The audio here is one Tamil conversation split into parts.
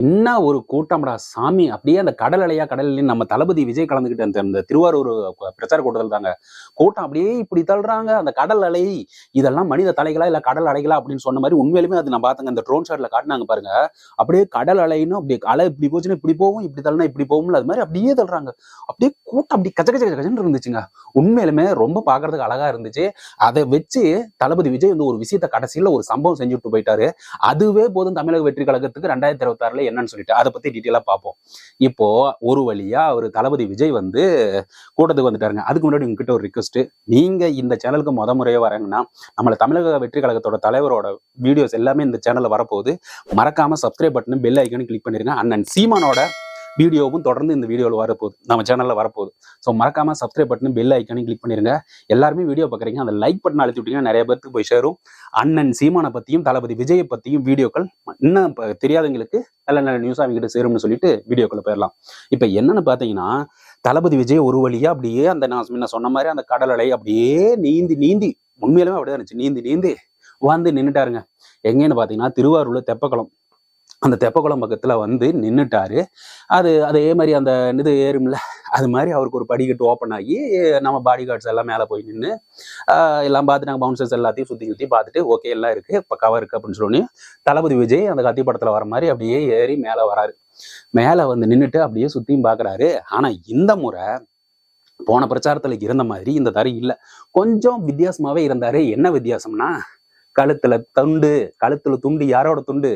என்ன ஒரு கூட்டம்டா சாமி? அப்படியே அந்த கடல் அலையா கடல் நம்ம தளபதி விஜய் கலந்துக்கிட்ட அந்த திருவாரூர் பிரச்சார கூட்டத்தில் தாங்க. கூட்டம் அப்படியே இப்படி தள்ளுறாங்க. அந்த கடல் அலை இதெல்லாம் மனித தலைகளா இல்ல கடல் அலைகளா அப்படின்னு சொன்ன மாதிரி உண்மையிலுமே அது நான் பார்த்தேங்க அந்த ட்ரோன் ஷாட்ல காட்டினாங்க பாருங்க. அப்படியே கடல் அலைன்னு அப்படியே அலை இப்படி போச்சுன்னா இப்படி போகும் இப்படி தள்ளனா இப்படி போகும்ல. அது மாதிரி அப்படியே தள்ளுறாங்க. அப்படியே கூட்டம் அப்படி கச்ச கச்ச கச்சன்னு இருந்துச்சுங்க. உண்மையிலுமே ரொம்ப பாக்குறதுக்கு அழகா இருந்துச்சு. அதை வச்சு தளபதி விஜய் வந்து ஒரு விஷயத்த கடைசியில ஒரு சம்பவம் செஞ்சுட்டு போயிட்டாரு. அதுவே போதும் தமிழக வெற்றி கழகத்துக்கு ரெண்டாயிரத்தி இருபத்தி ஆறுல என்னன்னு சொல்லிட்டு அதை பத்தி டீட்டெயிலா பார்ப்போம். இப்போ ஒரு வழியா அவர் தளபதி விஜய் வந்து கூட்டத்துக்கு வந்துட்டாருங்க. அதுக்கு முன்னாடி உங்ககிட்ட ஒரு ரிக்வஸ்ட் நீங்க இந்த சேனலுக்கு முத முறையே வரீங்கன்னா நம்மள தமிழக வெற்றி கழகத்தோட தலைவரோட வீடியோஸ் எல்லாமே இந்த சேனல்ல வரப்போகுது. மறக்காம சப்ஸ்கிரைப் பட்டனும் பெல் ஐக்கனும் கிளிக் பண்ணிருங்க. அண்ணன் சீமானோட வீடியோவும் தொடர்ந்து இந்த வீடியோவில் வரப்போகுது. நம்ம சேனலில் வரப்போகுது. ஸோ மறக்காம சப்ஸ்கிரைப் பட்டன் பெல் ஐக்கனையும் கிளிக் பண்ணிருங்க. எல்லாருமே வீடியோ பார்க்குறீங்க அந்த லைக் பட்டன் அழுத்தி விட்டீங்கன்னா நிறைய பேருக்கு போய் சேரும். அண்ணன் சீமானை பற்றியும் தளபதி விஜயை பற்றியும் வீடியோக்கள் இன்னும் தெரியாதவங்களுக்கு நல்ல நல்ல நியூஸ் அவங்ககிட்ட சேரும்னு சொல்லிட்டு வீடியோக்களை போயிடலாம் இப்போ என்னன்னு பார்த்தீங்கன்னா தளபதி விஜய் ஒரு வழியாக அப்படியே அந்த நான் முன்ன சொன்ன மாதிரி அந்த கடல் அலை அப்படியே நீந்தி நீந்தி உண்மையிலுமே அப்படியே இருந்துச்சு. நீந்தி நீந்தி வந்து நின்றுட்டாருங்க எங்கேன்னு பார்த்தீங்கன்னா திருவாரூரில் தெப்பக்குளம். அந்த தெப்பக்குளம் பக்கத்தில் வந்து நின்றுட்டாரு அது அதே மாதிரி அந்த இது ஏறும்ல அது மாதிரி அவருக்கு ஒரு படிக்கட்டு ஓப்பன் ஆகி நம்ம பாடி கார்ட்ஸ் எல்லாம் மேலே போய் நின்று எல்லாம் பார்த்து நாங்கள் பவுன்சர்ஸ் எல்லாத்தையும் சுற்றி சுற்றி பார்த்துட்டு ஓகே எல்லாம் இருக்குது இப்போ கவர் இருக்குது அப்படின்னு சொல்லி தளபதி விஜய் அந்த கத்தி படத்தில் வர மாதிரி அப்படியே ஏறி மேலே வராரு. மேலே வந்து நின்றுட்டு அப்படியே சுற்றியும் பார்க்குறாரு ஆனால் இந்த முறை போன பிரச்சாரத்துல இருந்த மாதிரி இந்த தரை இல்லை. கொஞ்சம் வித்தியாசமாவே இருந்தாரு. என்ன வித்தியாசம்னா கழுத்துல துண்டு கழுத்துல துண்டு யாரோட துண்டு?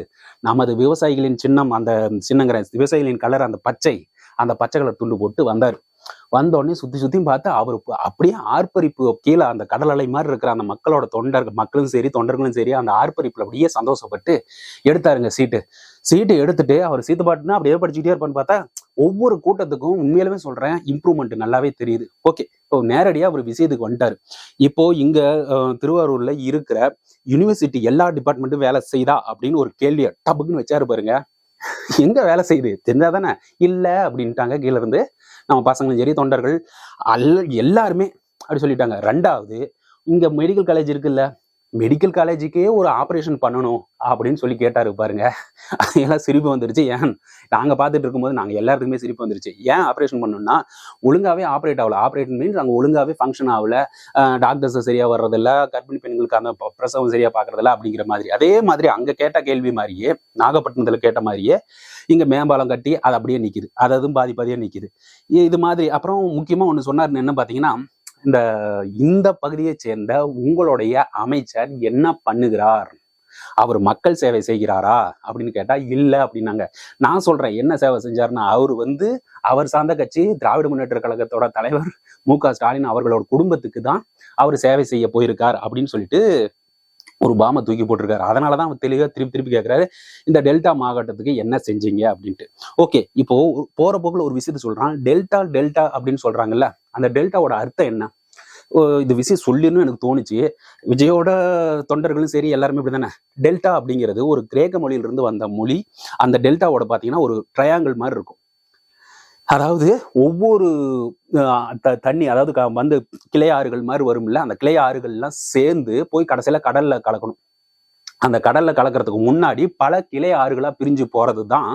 நமது விவசாயிகளின் சின்னம் அந்த சின்னங்கிற விவசாயிகளின் கலர் அந்த பச்சை அந்த பச்சை கலர் துண்டு போட்டு வந்தார். வந்த உடனே சுத்தி சுத்தியும் பார்த்து அவர் அப்படியே ஆர்ப்பரிப்பு கீழே அந்த கடல் அலை மாதிரி இருக்கிற அந்த மக்களோட தொண்டர்கள் மக்களும் சரி தொண்டர்களும் சரி அந்த ஆர்ப்பரிப்புல அப்படியே சந்தோஷப்பட்டு எடுத்தாருங்க சீட்டு. சீட்டு எடுத்துட்டு அவர் சீட்டு பாட்டுனா அப்படியே படிச்சுட்டே இருப்பான்னு பார்த்தா ஒவ்வொரு கூட்டத்துக்கும் உண்மையிலுமே சொல்றேன் இம்ப்ரூவ்மெண்ட் நல்லாவே தெரியுது. ஓகே இப்போ நேரடியா ஒரு விஷயத்துக்கு வந்துட்டாரு. இப்போ இங்க திருவாரூர்ல இருக்கிற யூனிவர்சிட்டி எல்லா டிபார்ட்மெண்ட்டும் வேலை செய்தா அப்படின்னு ஒரு கேள்வியை டபுக்குன்னு வச்சாரு பாருங்க. எங்க வேலை செய்யுது? தெரிஞ்சா தானே இல்ல அப்படின்ட்டாங்க. கீழ இருந்து நம்ம பசங்களும் சரி தொண்டர்கள் அல்ல எல்லாருமே அப்படி சொல்லிட்டாங்க. ரெண்டாவது இங்க மெடிக்கல் காலேஜ் இருக்குல்ல? மெடிக்கல் காலேஜுக்கே ஒரு ஆப்ரேஷன் பண்ணணும் அப்படின்னு சொல்லி கேட்டாரு பாருங்க. எல்லாம் சிரிப்பு வந்துருச்சு. ஏன்? நாங்கள் பார்த்துட்டு இருக்கும்போது நாங்கள் எல்லாருக்குமே சிரிப்பு வந்துருச்சு. ஏன் ஆப்ரேஷன் பண்ணணும்னா ஒழுங்காவே ஆப்ரேட் ஆகல. ஆப்ரேஷன் மீன்ஸ் அங்கே ஒழுங்காவே ஃபங்க்ஷன் ஆகல. டாக்டர்ஸ் சரியா வர்றதில்ல. கர்ப்பிணி பெண்களுக்கு அந்த ப- பிரசவம் சரியா பார்க்கறதில்ல அப்படிங்கிற மாதிரி. அதே மாதிரி அங்கே கேட்ட கேள்வி மாதிரியே நாகப்பட்டினத்தில் கேட்ட மாதிரியே இங்கே மேம்பாலம் கட்டி அது அப்படியே நிற்கிது அது அதுவும் பாதி பாதியாக நிற்கிது இது மாதிரி அப்புறம் முக்கியமாக ஒன்று சொன்னார் என்ன பார்த்தீங்கன்னா இந்த இந்த பகுதியை சேர்ந்த உங்களுடைய அமைச்சர் என்ன பண்ணுகிறார்? அவர் மக்கள் சேவை செய்கிறாரா? அப்படின்னு கேட்டா இல்ல அப்படின்னாங்க. நான் சொல்றேன் என்ன சேவை செஞ்சாருன்னா அவர் வந்து அவர் சார்ந்த கட்சி திராவிட முன்னேற்ற கழகத்தோட தலைவர் மு க ஸ்டாலின் அவர்களோட குடும்பத்துக்கு தான் அவர் சேவை செய்ய போயிருக்கார் அப்படின்னு சொல்லிட்டு ஒரு பாமை தூக்கி போட்டிருக்காரு. அதனாலதான் அவர் தெளிவாக திருப்பி திருப்பி கேட்குறாரு இந்த டெல்டா மாவட்டத்துக்கு என்ன செஞ்சீங்க அப்படின்ட்டு. ஓகே இப்போ போகிற போக்கில் ஒரு விஷயத்த சொல்கிறான் டெல்டா டெல்டா அப்படின்னு சொல்கிறாங்கல்ல அந்த டெல்டாவோட அர்த்தம் என்ன? ஓ, இது விஷயம் சொல்லின்னு எனக்கு தோணுச்சு. விஜயோட தொண்டர்களும் சரி எல்லாருமே இப்படிதானே? டெல்டா அப்படிங்கிறது ஒரு கிரேக்க மொழியிலிருந்து வந்த மொழி. அந்த டெல்டாவோட பார்த்தீங்கன்னா ஒரு ட்ரையாங்கிள் மாதிரி இருக்கும். அதாவது ஒவ்வொரு த- தண்ணி அதாவது க- வந்து கிளை ஆறுகள் மாதிரி வரும்ல அந்த கிளை ஆறுகள்லாம் சேர்ந்து போய் கடைசியில் கடல்ல கலக்கணும். அந்த கடல்ல கலக்கிறதுக்கு முன்னாடி பல கிளை ஆறுகளாக பிரிஞ்சு போறது தான்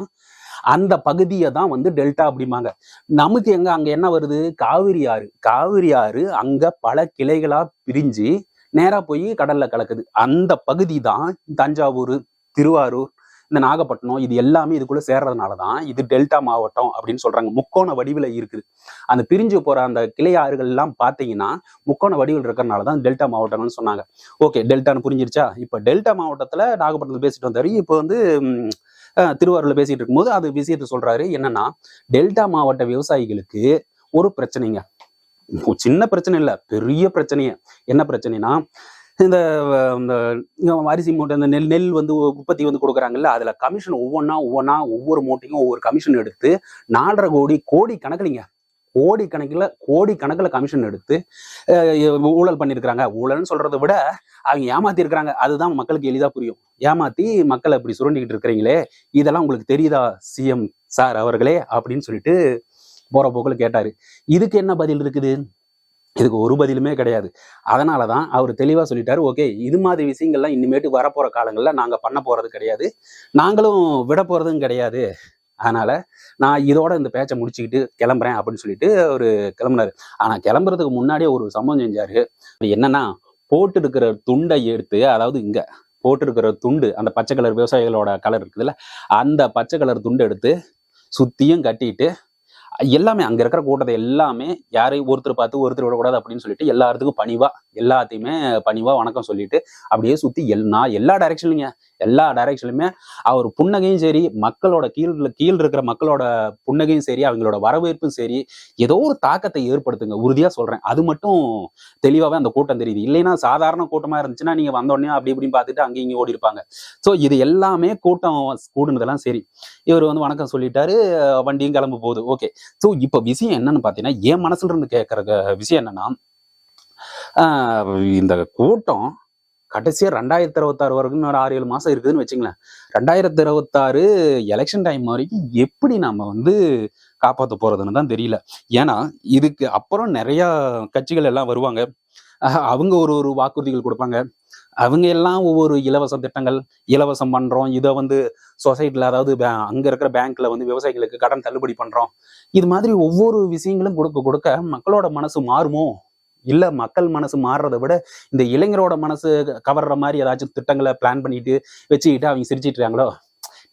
அந்த பகுதியை தான் வந்து டெல்டா அப்படிம்பாங்க. நமக்கு எங்க அங்க என்ன வருது? காவிரி ஆறு. காவிரி ஆறு அங்க பல கிளைகளா பிரிஞ்சு நேராக போய் கடல்ல கலக்குது. அந்த பகுதி தான் தஞ்சாவூர் திருவாரூர் இந்த நாகப்பட்டினம் இது எல்லாமே இதுக்குள்ள சேர்றதுனால தான் இது டெல்டா மாவட்டம் அப்படின்னு சொல்றாங்க. முக்கோண வடிவில் இருக்குது. அந்த பிரிஞ்சு போற அந்த கிளையாறுகள் எல்லாம் பார்த்தீங்கன்னா முக்கோண வடிவில் இருக்கிறனால தான் டெல்டா மாவட்டம்னு சொன்னாங்க. ஓகே டெல்டான்னு புரிஞ்சிருச்சா? இப்போ டெல்டா மாவட்டத்துல நாகப்பட்டினத்தில் பேசிட்டு வந்தாரு. இப்போ வந்து அஹ், திருவாரூர்ல பேசிட்டு இருக்கும்போது அது விஷயத்த சொல்றாரு. என்னன்னா டெல்டா மாவட்ட விவசாயிகளுக்கு ஒரு பிரச்சனைங்க. சின்ன பிரச்சனை இல்லை பெரிய பிரச்சனையே. என்ன பிரச்சனைனா இந்த இந்த அரிசி மூட்டை இந்த நெல் நெல் வந்து உற்பத்தி வந்து கொடுக்குறாங்கல்ல அதில் கமிஷன் ஒவ்வொன்றா ஒவ்வொன்றா ஒவ்வொரு மூட்டையும் ஒவ்வொரு கமிஷன் எடுத்து நாலரை கோடி கோடி கணக்குலிங்க. கோடி கணக்கில் கோடி கணக்கில் கமிஷன் எடுத்து ஊழல் பண்ணியிருக்கிறாங்க ஊழல்னு சொல்கிறத விட அவங்க ஏமாத்தி இருக்கிறாங்க. அதுதான் மக்களுக்கு எளிதாக புரியும். ஏமாத்தி மக்களை இப்படி சுரண்டிக்கிட்டு இருக்கிறீங்களே இதெல்லாம் உங்களுக்கு தெரியுதா சிஎம் சார் அவர்களே? அப்படின்னு சொல்லிட்டு போகிற போக்கில் கேட்டார். இதுக்கு என்ன பதில் இருக்குது? இதுக்கு ஒரு பதிலுமே கிடையாது. அதனால தான் அவர் தெளிவாக சொல்லிட்டாரு ஓகே இது மாதிரி விஷயங்கள்லாம் இனிமேட்டு வரப்போகிற காலங்களில் நாங்கள் பண்ண போகிறது கிடையாது. நாங்களும் விட போகிறதும் கிடையாது. அதனால் நான் இதோட இந்த பேச்சை முடிச்சுக்கிட்டு கிளம்புறேன் அப்படின்னு சொல்லிட்டு அவர் கிளம்புனாரு. ஆனால் கிளம்புறதுக்கு முன்னாடியே ஒரு சம்பவம் செஞ்சார். அது என்னன்னா போட்டு இருக்கிற துண்டை எடுத்து அதாவது இங்கே போட்டிருக்கிற துண்டு அந்த பச்சை கலர் விவசாயிகளோட கலர் இருக்குதுல்ல அந்த பச்சை கலர் துண்டு எடுத்து சுத்தியும் கட்டிட்டு எல்லாமே அங்க இருக்கிற கூட்டத்தை எல்லாமே யாரையும் ஒருத்தர் பார்த்து ஒருத்தர் விடக்கூடாது அப்படின்னு சொல்லிட்டு எல்லாத்துக்கும் பணிவா எல்லாத்தையுமே பணிவாக வணக்கம் சொல்லிட்டு அப்படியே சுற்றி எல் நான் எல்லா டைரக்ஷன்லையும் எல்லா டைரக்ஷன்லையுமே அவர் புன்னகையும் சரி மக்களோட கீழ் கீழ் இருக்கிற மக்களோட புன்னகையும் சரி அவங்களோட வரவேற்பும் சரி ஏதோ ஒரு தாக்கத்தை ஏற்படுத்துங்க. உறுதியாக சொல்கிறேன் அது மட்டும் தெளிவாகவே அந்த கூட்டம் தெரியுது. இல்லைன்னா சாதாரண கூட்டமாக இருந்துச்சுன்னா நீங்கள் வந்தோடனே அப்படி இப்படின்னு பார்த்துட்டு அங்கேயும் இங்கேயும் ஓடி இருப்பாங்க. ஸோ இது எல்லாமே கூட்டம் கூடுனதெல்லாம் சரி. இவர் வந்து வணக்கம் சொல்லிட்டாரு வண்டியும் கிளம்ப போகுது ஓகே ஸோ இப்போ விஷயம் என்னன்னு பார்த்தீங்கன்னா என் மனசுல இருந்து கேட்குற விஷயம் என்னன்னா இந்த கூட்டம் கடைசியாக ரெண்டாயிரத்தி இருபத்தாறு வரைக்கும் ஒரு ஆறு ஏழு மாதம் இருக்குதுன்னு வச்சுங்களேன். ரெண்டாயிரத்தி இருபத்தாறு எலெக்ஷன் டைம் வரைக்கும் எப்படி நம்ம வந்து காப்பாற்ற போகிறதுன்னு தான் தெரியல. ஏன்னா இதுக்கு அப்புறம் நிறையா கட்சிகள் எல்லாம் வருவாங்க. அவங்க ஒரு ஒரு வாக்குறுதிகள் கொடுப்பாங்க. அவங்க எல்லாம் ஒவ்வொரு இலவச திட்டங்கள் இலவசம் பண்றோம். இதை வந்து சொசைட்டில அதாவது அங்க இருக்கிற பேங்க்ல வந்து விவசாயிகளுக்கு கடன் தள்ளுபடி பண்றோம். இது மாதிரி ஒவ்வொரு விஷயங்களும் கொடுக்க கொடுக்க மக்களோட மனசு மாறுமோ? இல்ல மக்கள் மனசு மாறுறதை விட இந்த இளைஞரோட மனசு கவர்ற மாதிரி ஏதாச்சும் திட்டங்களை பிளான் பண்ணிட்டு வச்சுக்கிட்டு அவங்க சிரிச்சிட்டு இருக்காங்களோ?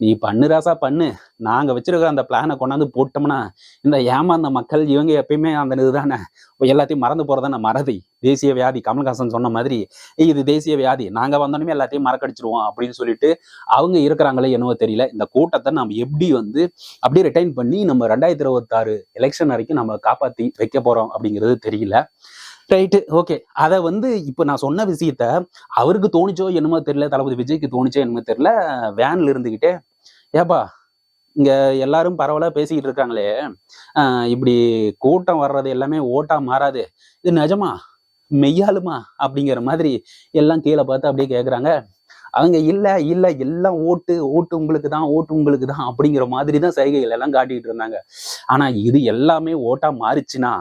நீ பண்ணு ராசா பண்ணு. நாங்க வச்சிருக்க அந்த பிளானை கொண்டாந்து போட்டோம்னா இந்த ஏமாந்த மக்கள் இவங்க எப்பயுமே அந்த இதுதானே? எல்லாத்தையும் மறந்து போறதான மறதி? தேசிய வியாதி கமல்ஹாசன் சொன்ன மாதிரி இது தேசிய வியாதி. நாங்க வந்தோடனே எல்லாத்தையும் மறக்கடிச்சிருவோம் அப்படின்னு சொல்லிட்டு அவங்க இருக்கிறாங்களே என்னவோ தெரியல. இந்த கூட்டத்தை நம்ம எப்படி வந்து அப்படியே ரிட்டைன் பண்ணி நம்ம ரெண்டாயிரத்தி இருபத்தாறு எலெக்ஷன் வரைக்கும் நம்ம காப்பாத்தி வைக்க போறோம் அப்படிங்கிறது தெரியல. ரைட்டு ஓகே அதை வந்து இப்போ நான் சொன்ன விஷயத்த அவருக்கு தோணுச்சோ என்னமோ தெரியல தளபதி விஜய்க்கு தோணுச்சோ என்னமோ தெரியல வேன்ல இருந்துகிட்டே ஏப்பா இங்க எல்லாரும் பரவலா பேசிக்கிட்டு இருக்காங்களே ஆஹ் இப்படி கூட்டம் வர்றது எல்லாமே ஓட்டா மாறாது. இது நிஜமா? மெய்யாலுமா அப்படிங்கிற மாதிரி எல்லாம் கீழே பார்த்து அப்படியே கேட்குறாங்க அவங்க இல்ல இல்ல எல்லாம் ஓட்டு ஓட்டு உங்களுக்கு தான் ஓட்டு உங்களுக்கு தான் அப்படிங்கிற மாதிரி தான் சைகைகள் எல்லாம் காட்டிக்கிட்டு இருந்தாங்க. ஆனா இது எல்லாமே ஓட்டா மாறிச்சுன்னா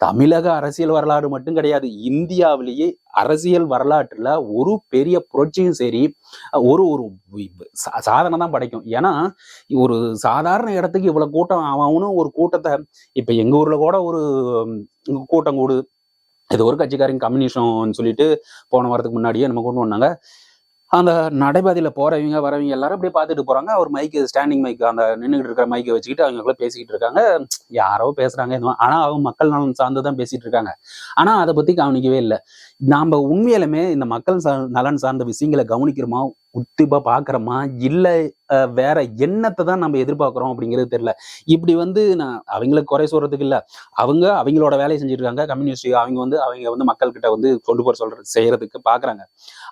தமிழக அரசியல் வரலாறு மட்டும் கிடையாது. இந்தியாவிலேயே அரசியல் வரலாற்றில் ஒரு பெரிய புரட்சியும் சரி ஒரு ஒரு சா- சாதனை தான் படைக்கும். ஏன்னா ஒரு சாதாரண இடத்துக்கு இவ்வளோ கூட்டம் அவனும் ஒரு கூட்டத்தை இப்போ எங்கள் ஊரில் கூட ஒரு கூட்டம் கூடு. இது ஒரு கட்சிக்காரங்க கம்யூனிஸ்ட்னு சொல்லிட்டு போன வாரத்துக்கு முன்னாடியே நம்ம கொண்டு வந்தாங்க அந்த நடைபாதையில் போறவங்க வரவங்க எல்லாரும் அப்படியே பார்த்துட்டு போகிறாங்க அவர் மைக்கு ஸ்டாண்டிங் மைக் அந்த நின்றுக்கிட்டு இருக்கிற மைக்கை வச்சுக்கிட்டு அவங்களுக்குள்ள பேசிக்கிட்டு இருக்காங்க. யாரோ பேசுகிறாங்க எதுவும் ஆனால் அவங்க மக்கள் நலன் சார்ந்து தான் பேசிகிட்டு இருக்காங்க. ஆனால் அதை பற்றி கவனிக்கவே இல்லை. நாம் உண்மையிலுமே இந்த மக்கள் நலன் சார்ந்த விஷயங்களை கவனிக்கிறோமா? உத்திப்பா பாக்குறோமா? இல்ல வேற என்னத்தை தான் நம்ம எதிர்பார்க்கிறோம் அப்படிங்கிறது தெரியல. இப்படி வந்து நான் அவங்களுக்கு குறை சொல்றதுக்கு இல்ல. அவங்க அவங்களோட வேலையை செஞ்சுருக்காங்க. கம்யூனிஸ்ட் அவங்க வந்து அவங்க வந்து மக்கள் கிட்ட வந்து கொண்டு போற சொல்றது செய்யறதுக்கு பாக்குறாங்க.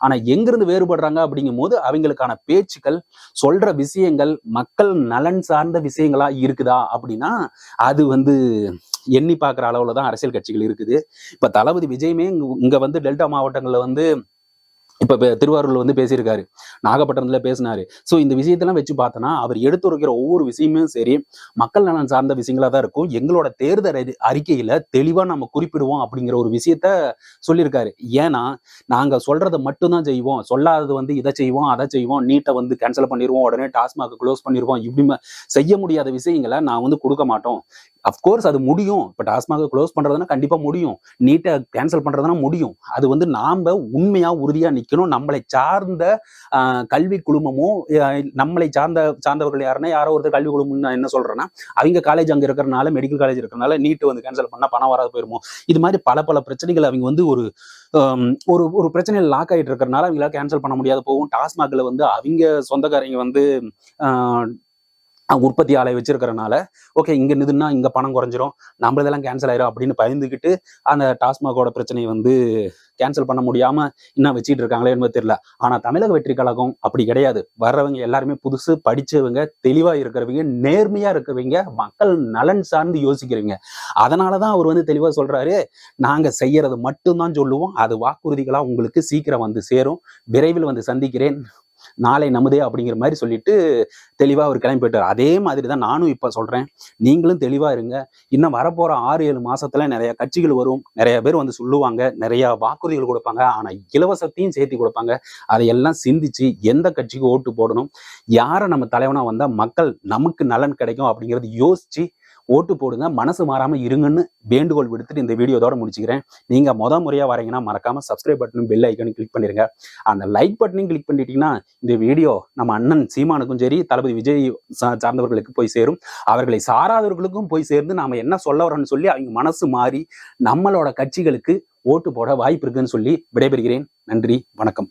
ஆனா எங்கிருந்து வேறுபடுறாங்க அப்படிங்கும் போது அவங்களுக்கான பேச்சுக்கள் சொல்ற விஷயங்கள் மக்கள் நலன் சார்ந்த விஷயங்களா இருக்குதா அப்படின்னா அது வந்து எண்ணி பார்க்குற அளவுல தான் அரசியல் கட்சிகள் இருக்குது. இப்ப தளபதி விஜயுமே இங்கே இங்க வந்து டெல்டா மாவட்டங்கள்ல வந்து இப்போ திருவாரூரில் திருவாரூர்ல வந்து பேசியிருக்காரு. நாகப்பட்டினத்துல பேசினாரு. ஸோ இந்த விஷயத்தெல்லாம் வச்சு பார்த்தோன்னா அவர் எடுத்துரைக்கிற ஒவ்வொரு விஷயமும் சரி மக்கள் நலன் சார்ந்த விஷயங்களா தான் இருக்கும். எங்களோட தேர்தல் அறி- அறிக்கையில தெளிவா நம்ம குறிப்பிடுவோம் அப்படிங்கிற ஒரு விஷயத்த சொல்லியிருக்காரு. ஏன்னா நாங்க சொல்றதை மட்டும்தான் செய்வோம். சொல்லாதது வந்து இதை செய்வோம் அதை செய்வோம் நீட்டை வந்து கேன்சல் பண்ணிடுவோம் உடனே டாஸ்மாக க்ளோஸ் பண்ணிடுவோம் இப்படி செய்ய முடியாத விஷயங்களை நான் வந்து கொடுக்க மாட்டோம். அஃப்கோர்ஸ் அது முடியும். இப்போ டாஸ்மாக க்ளோஸ் பண்றதுன்னா கண்டிப்பா முடியும். நீட்டை கேன்சல் பண்றதுனா முடியும். அது வந்து நாம உண்மையா நிற்க நிக்கணும் நம்மளை சார்ந்த கல்வி குழுமமும் நம்மளை சார்ந்த சார்ந்தவர்கள் யாருன்னா யாரோ ஒருத்தர் கல்வி குழுமம் நான் என்ன சொல்றேன்னா அவங்க காலேஜ் அங்கே இருக்கிறனால மெடிக்கல் காலேஜ் இருக்கிறனால நீட்டு வந்து கேன்சல் பண்ணால் பணம் வராது போயிருமோ? இது மாதிரி பல பல பிரச்சனைகள் அவங்க வந்து ஒரு ஒரு ஒரு பிரச்சனையில் லாக் ஆயிட்டு இருக்கிறனால அவங்களால கேன்சல் பண்ண முடியாது போகும். டாஸ்மாகில் வந்து அவங்க சொந்தக்காரங்க வந்து உற்பத்தி ஆலை வச்சிருக்கிறனால ஓகே இங்கே நிதுன்னா இங்கே பணம் குறைஞ்சிரும். நம்மளதெல்லாம் கேன்சல் ஆயிரும் அப்படின்னு பயந்துக்கிட்டு அந்த டாஸ்மாகோட பிரச்சனையை வந்து கேன்சல் பண்ண முடியாமல் இன்னும் வச்சுட்டு இருக்காங்களே என்பது தெரியல. ஆனால் தமிழக வெற்றி கழகம் அப்படி கிடையாது. வர்றவங்க எல்லாருமே புதுசு படிச்சவங்க தெளிவாக இருக்கிறவங்க நேர்மையாக இருக்கிறவங்க மக்கள் நலன் சார்ந்து யோசிக்கிறவங்க. அதனாலதான் அவர் வந்து தெளிவாக சொல்கிறாரு நாங்கள் செய்யறது மட்டும்தான் சொல்லுவோம். அது வாக்குறுதிகளாக உங்களுக்கு சீக்கிரம் வந்து சேரும். விரைவில் வந்து சந்திக்கிறேன். நாளை நமதே அப்படிங்கிற மாதிரி சொல்லிட்டு தெளிவாக அவர் கிளம்பி போயிட்டார். அதே மாதிரி தான் நானும் இப்போ சொல்கிறேன் நீங்களும் தெளிவாக இருங்க. இன்னும் வரப்போகிற ஆறு ஏழு மாதத்தில் நிறைய கட்சிகள் வரும். நிறைய பேர் வந்து சொல்லுவாங்க. நிறைய வாக்குறுதிகள் கொடுப்பாங்க. ஆனால் இலவசத்தையும் சேர்த்து கொடுப்பாங்க. அதையெல்லாம் சிந்திச்சு எந்த கட்சிக்கு ஓட்டு போடணும்? யாரை நம்ம தலைவனாக வந்தால் மக்கள் நமக்கு நலன் கிடைக்கும் அப்படிங்கிறது யோசிச்சு ஓட்டு போடுங்க மனசு மாறாம இருங்கன்னு வேண்டுகோள் விடுத்துட்டு இந்த வீடியோதோட முடிச்சுக்கிறேன். நீங்க முத முறையா வரீங்கன்னா மறக்காம சப்ஸ்கிரைப் பட்டனும் பெல் ஐக்கனும் கிளிக் பண்ணிருங்க. அந்த லைக் பட்டனையும் கிளிக் பண்ணிட்டீங்கன்னா இந்த வீடியோ நம்ம அண்ணன் சீமானுக்கும் சரி தளபதி விஜய் சார்ந்தவர்களுக்கு போய் சேரும். அவர்களை சாராதவர்களுக்கும் போய் சேர்ந்து நாம என்ன சொல்ல வரோம்னு சொல்லி அவங்க மனசு மாறி நம்மளோட கட்சிகளுக்கு ஓட்டு போட வாய்ப்பு இருக்குன்னு சொல்லி விடைபெறுகிறேன். நன்றி வணக்கம்.